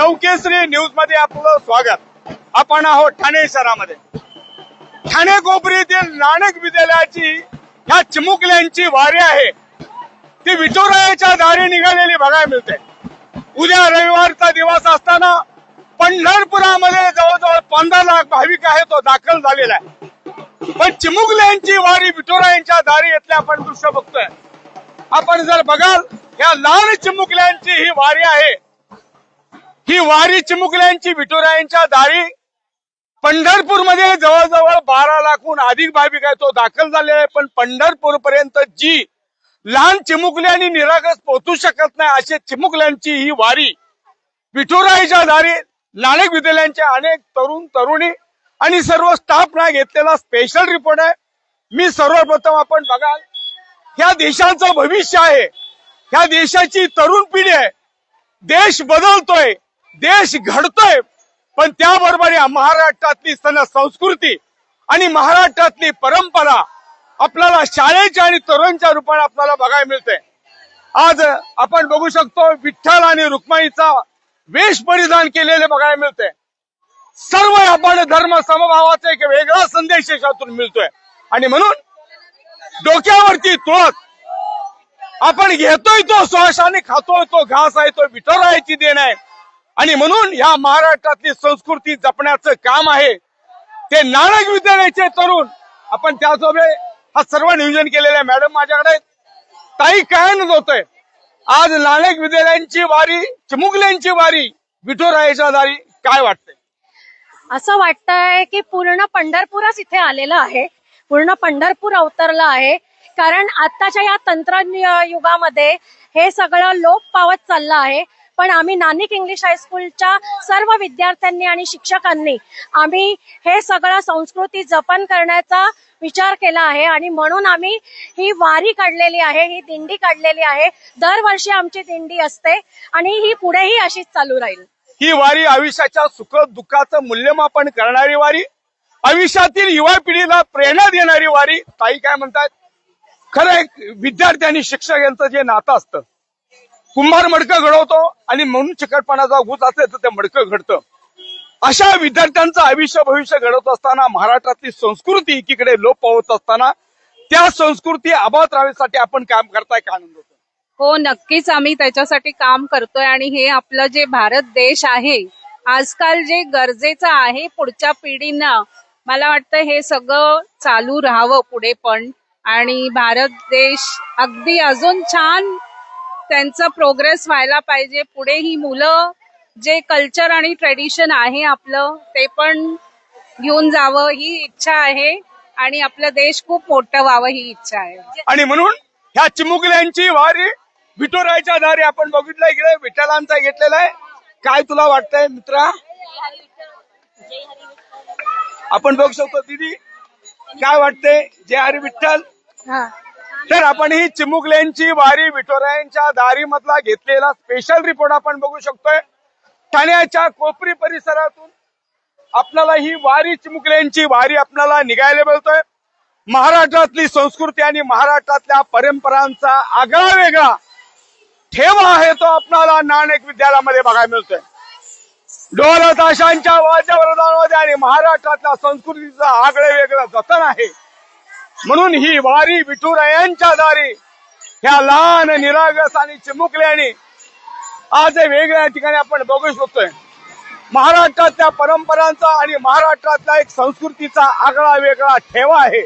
नवकेसरी न्यूजमध्ये आपलं स्वागत. आपण आहोत ठाणे शहरामध्ये. ठाणे कोपरीतील नाणक विद्यालयाची ह्या चिमुकल्यांची वारी आहे. ती विठुरायाच्या दारी निघालेली बघायला मिळते. उद्या रविवारचा दिवस असताना पंढरपुरामध्ये जवळजवळ पंधरा लाख भाविक आहे तो दाखल झालेला आहे. पण चिमुकल्यांची वारी विठुरायांच्या दारी येथले आपण दृश्य बघतोय. आपण जर बघाल या लहान चिमुकल्यांची ही वारी आहे. ही वारी चिमुकल्यांची विठुरायांच्या दारी. पंढरपूरमध्ये जवळजवळ बारा लाखहून अधिक भाविक आहे तो दाखल झालेला आहे. पण पंढरपूर पर्यंत जी लहान चिमुकल्यांनी निरागस पोहोचू शकत नाही असे चिमुकल्यांची ही वारी. विठुराईच्या दारी नाणेक विद्यालयांच्या अनेक तरुण तरुणी आणि सर्व स्टाफना घेतलेला स्पेशल रिपोर्ट आहे. मी सर्वप्रथम आपण बघाल ह्या देशाचं भविष्य आहे. ह्या देशाची तरुण पिढी आहे. देश बदलतोय. देश घडतोय पण त्याबरोबर या महाराष्ट्रातली सण संस्कृती आणि महाराष्ट्रातली परंपरा आपल्याला शाळेच्या आणि तरुणच्या रूपाने आपल्याला बघायला मिळते. आज आपण बघू शकतो विठ्ठल आणि रुक्माईचा वेश परिधान केलेले बघायला मिळते. सर्व आपण धर्म समभावाचा एक वेगळा संदेश याच्यातून मिळतोय. आणि म्हणून डोक्यावरती तुळस आपण घेतोय तो श्वास आणि खातोय तो घास आहे तो विठुरायाची देण आहे. आणि म्हणून या महाराष्ट्रातली संस्कृती जपण्याचं काम आहे. ते नाणक विद्यालयाचे तरुण आपण त्यासोबत हा सर्व नियोजन केलेलं आहे. मॅडम माझ्याकडे आहेत. ताई काय होतोय. आज नाणक विद्यालयांची वारी चिमुकल्यांची वारी विठोरायाच्या दारी काय वाटतंय? असं वाटतंय की पूर्ण पंढरपूरच इथे आलेलं आहे. पूर्ण पंढरपूर अवतरलं आहे. कारण आताच्या या तंत्रज्ञ युगामध्ये हे सगळं लोप पावत चाललं आहे. पण आम्ही नानिक इंग्लिश हायस्कूलच्या सर्व विद्यार्थ्यांनी आणि शिक्षकांनी आम्ही हे सगळं संस्कृती जपन करण्याचा विचार केला आहे आणि म्हणून आम्ही ही वारी काढलेली आहे ही दिंडी काढलेली आहे. दरवर्षी आमची दिंडी असते आणि ही पुढेही अशीच चालू राहील. ही वारी आयुष्याच्या सुख दुःखाचं मूल्यमापन करणारी वारी आयुष्यातील युवा पिढीला प्रेरणा देणारी वारी ताई काय म्हणतात? खरं एक विद्यार्थी आणि शिक्षक यांचं जे नातं असतं कुंभार मडकं घडवतो आणि म्हणून चिकटपणाचा गुच असेल तर ते मडकं घडतं. अशा विद्यार्थ्यांचं आयुष्य भविष्य घडवत असताना महाराष्ट्रातली संस्कृती एकीकडे लोप पावत असताना त्या संस्कृती अबाध राहण्यासाठी आपण काम करताय का आनंद? होतो हो नक्कीच आम्ही त्याच्यासाठी काम करतोय आणि हे आपलं जे भारत देश आहे आजकाल जे गरजेचं आहे पुढच्या पिढींना मला वाटतं हे सगळं चालू राहावं पुढे पण. आणि भारत देश अगदी अजून छान त्यांचं प्रोग्रेस व्हायला पाहिजे. पुढे ही मुलं जे कल्चर आणि ट्रेडिशन आहे आपलं ते पण घेऊन जावं ही इच्छा आहे. आणि आपलं देश खूप मोठं व्हावं ही इच्छा आहे. आणि म्हणून ह्या चिमुकल्यांची वारी विठुरायच्या दारी आपण बघितलंय गेलं विठ्ठलांचा घेतलेला आहे. काय तुला वाटतंय मित्रा? आपण बघू शकतो दीदी काय वाटतंय? जय हरी विठ्ठल. तर आपण ही चिमुकल्यांची वारी विठोरायांच्या दारी मधला घेतलेला स्पेशल रिपोर्ट आपण बघू शकतोय. ठाण्याच्या कोपरी परिसरातून आपल्याला ही वारी चिमुकल्यांची वारी आपल्याला निघायला मिळतोय. महाराष्ट्रातली संस्कृती आणि महाराष्ट्रातल्या परंपरांचा आगळा वेगळा ठेवा आहे तो आपल्याला नाणेक विद्यालयामध्ये बघायला मिळतोय. डोल ताशांच्या वाद्यवरदानामध्ये आणि महाराष्ट्रातल्या संस्कृतीचं आगळं वेगळं जतन आहे. म्हणून ही वारी विठुरायांच्या दारी ह्या लहान निरागस आणि चिमुकल्याने आज वेगळ्या ठिकाणी आपण बघू शकतोय. महाराष्ट्रातल्या परंपरांचा आणि महाराष्ट्रातल्या एक संस्कृतीचा आगळा वेगळा ठेवा आहे.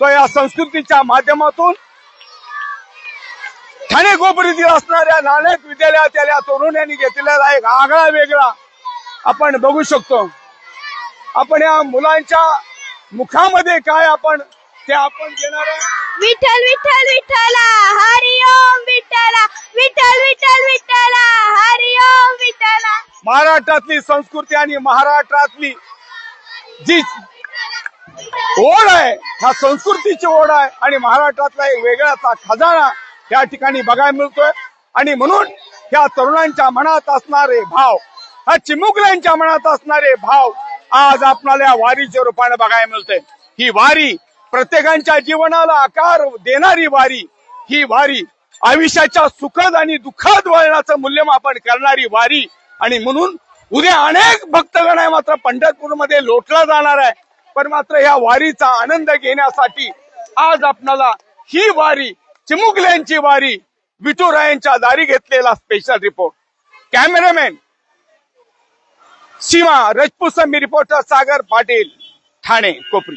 तो या संस्कृतीच्या माध्यमातून ठाणे गोपरीतील असणाऱ्या नाणक विद्यालयात या तरुणांनी घेतलेला एक आगळा वेगळा आपण बघू शकतो. आपण या मुलांच्या मुखामध्ये काय आपण ते आपण घेणार विठ्ठल विठ्ठल विठ्ठला हरि ओम विठ्ठला विठ्ठल विठ्ठल विठ्ठला हरि ओम विठ्ठला. महाराष्ट्रातली संस्कृती आणि महाराष्ट्रातली जी ओढ आहे ह्या संस्कृतीची ओढ आहे आणि महाराष्ट्रातला एक वेगळाचा खजाना या ठिकाणी बघायला मिळतोय. आणि म्हणून ह्या तरुणांच्या मनात असणारे भाव ह्या चिमुकल्यांच्या मनात असणारे भाव आज आपल्याला या वारीच्या रूपाने बघायला मिळते ही वारी प्रत्येकांच्या जीवनाला आकार देणारी वारी ही वारी आयुष्याच्या सुखद आणि दुःखद वळणाचं मूल्यमापन करणारी वारी. आणि म्हणून उद्या अनेक भक्तगण आहे मात्र पंढरपूरमध्ये लोटला जाणार आहे. पण मात्र या वारीचा आनंद घेण्यासाठी आज आपणाला ही वारी चिमुकल्यांची वारी विठुरायांच्या दारी घेतलेला special report cameraman Seema Rajput समी रिपोर्टर सागर पाटील ठाणे कोपरी.